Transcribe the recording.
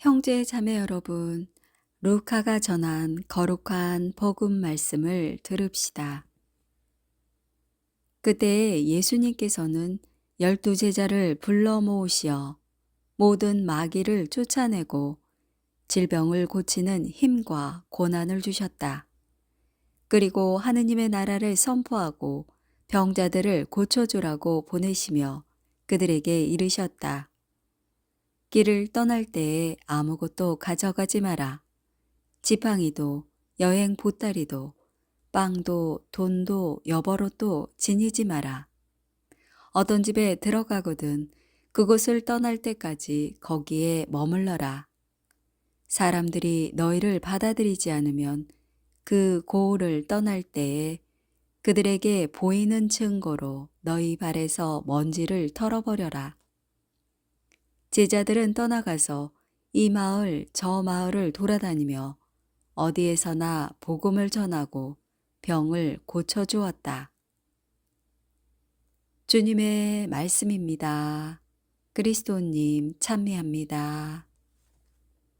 형제 자매 여러분, 루카가 전한 거룩한 복음 말씀을 들읍시다. 그때 예수님께서는 열두 제자를 불러 모으시어 모든 마귀를 쫓아내고 질병을 고치는 힘과 고난을 주셨다. 그리고 하느님의 나라를 선포하고 병자들을 고쳐주라고 보내시며 그들에게 이르셨다. 길을 떠날 때에 아무것도 가져가지 마라. 지팡이도 여행 보따리도 빵도 돈도 여벌옷도 지니지 마라. 어떤 집에 들어가거든 그곳을 떠날 때까지 거기에 머물러라. 사람들이 너희를 받아들이지 않으면 그 고을을 떠날 때에 그들에게 보이는 증거로 너희 발에서 먼지를 털어버려라. 제자들은 떠나가서 이 마을 저 마을을 돌아다니며 어디에서나 복음을 전하고 병을 고쳐 주었다. 주님의 말씀입니다. 그리스도님 참미합니다.